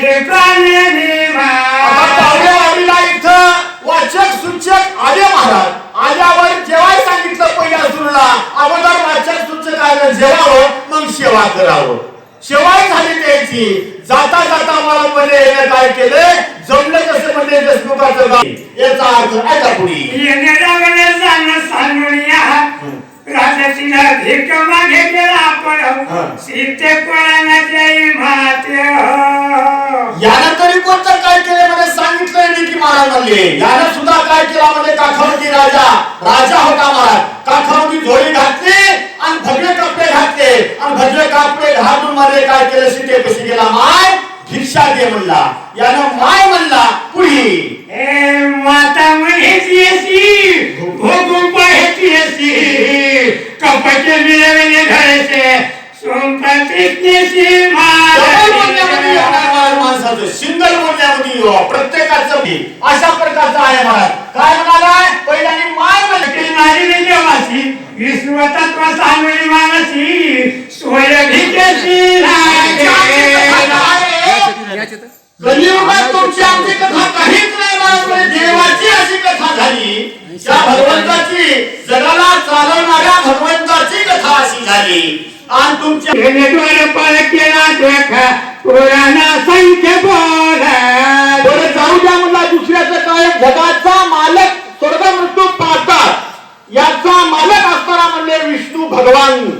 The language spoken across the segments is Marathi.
माझे प्राणी इथं वाचक सूचक आले महाराज. आल्यावर जेवाय सांगितलं पहिल्या सुरूला अगोदर वाचक सूचक आलं जेवावं मग सेवा करावं. शेवाय झाली त्याची. जाता जाता मला मध्ये यानं काय केलं? जमलं कसं म्हणजे देशमुखाचं गाव याचा अर्थ ऐका पुढे. येण्याला जाणं सांगून या. राजाची ना भीक मागे गेला. आपण. सीते कोणाच्या माते हो यानं तरी कोणतं काय केलं म्हणजे सांगितलंय मी की महाराज म्हणले यानं सुद्धा काय केला म्हणजे काठावरती राजा. राजा होता महाराज. काठावरती झोळी घातली आणि भगवे कपडे घातले. आणि भगवे कपडे घालून मध्ये काय केलं? सीते कशी गेला. माय भिक्षा दे म्हणला. यानं माय म्हणला पुढी. ए माता म्हणेची अशी. भोगून पाहायची अशी. कपटे मिळवले माणसाचं. सिंगल बोलण्यामध्ये हो, प्रत्येकाचं अशा प्रकारचा आहे महाराज काय म्हणाला पहिल्याने माय म्हणजे नारी देवासी विश्वतत्व मानसी. सोय भिकेची कलियुगात तुमची आमची कथा काहीच नाही महाराज देवाची अशी कथा झाली. त्या भगवंताची जगाला चालवणाऱ्या भगवंताची कथा अशी झाली. आणि तुमच्या द्वार केला देखा पुराणा संख्य बोल बरं जाऊ द्या म्हणला दुसऱ्याचं काय जगाचा मालक स्वर्ग मृत्यू पाहतात मालक असताना म्हणले विष्णू भगवान.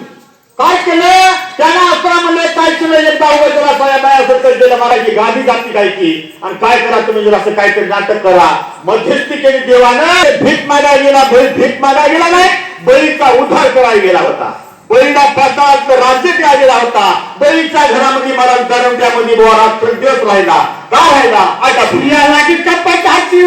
काय केले? त्यांना असताना म्हणले काय केलं? एकदा उभं करा साहेब असं तर दिलं महाराज गादी जाती गायची आणि काय करा तुम्ही? जर असं काहीतरी नाटक करा. मध्यस्थी केली देवानं भीक मागायला गेला बैल भीक मागायला गेला नाही बळीचा उद्धार करायला गेला होता. बळीला पाताळात राज्य द्या गेला होता. बळीच्या घरामध्ये मला दरम्यामध्ये बोरा दिवस राहिला. का राहिला? आता पुढे याला की? कपटाची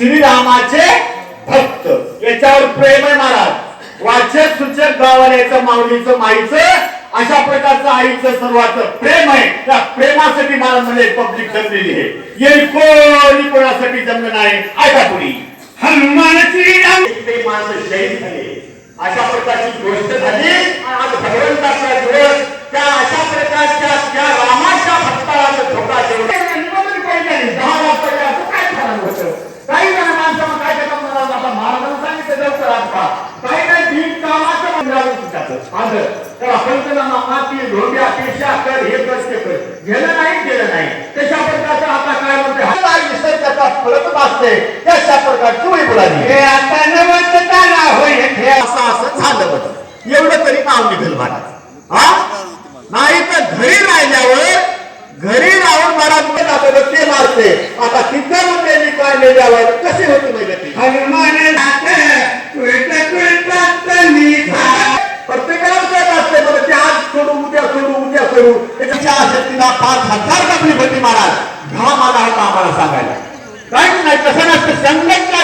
श्रीरामाचे भक्त. याच्यावर प्रेम आहे महाराज. वाचक सूचक गावाल्याचं माऊलीचं माईचं अशा प्रकारचं आईचं सर्वांचं प्रेम आहे. त्या प्रेमासाठी मला म्हणजे पब्लिक जमलेली आहे. येईल कोणी कोणासाठी जमलं नाही. ऐका पुढे. हनुमान श्रीराम किती माणसं शहीद झाले. अशा प्रकारची गोष्ट झाली. आज भगवंताचा दिवस. त्या अशा प्रकारच्या त्या रामाच्या भक्ताला धोका देऊन दहा वाजता गेला, तर काय ठरवलं होतं? काही जण माणसानं काय करतात मला आता महाराजांनी सांगितलं लवकर आता काही नाही बिन कामाचं मंदिरावर सुटायचं. आलं. तर आपण त्याला माती धोंड्या पेशा कर हे कर ते कर. गेलं नाही गेलं नाही. तशा प्रकारचं आता काय म्हणते हा? त्याचा फळतच असते तशा प्रकारची बोलाली? हे आता नवतताना होय हे असं असं झालं बरं. एवढं तरी नाव निघेल मला. हा? नाही तर घरी राहिल्यावर करू त्याच्या शक्तीला पाच हजार टाकली भरती महाराज. घाम आला होता आम्हाला सांगायला. काही नाही कसं नसतं. संघटना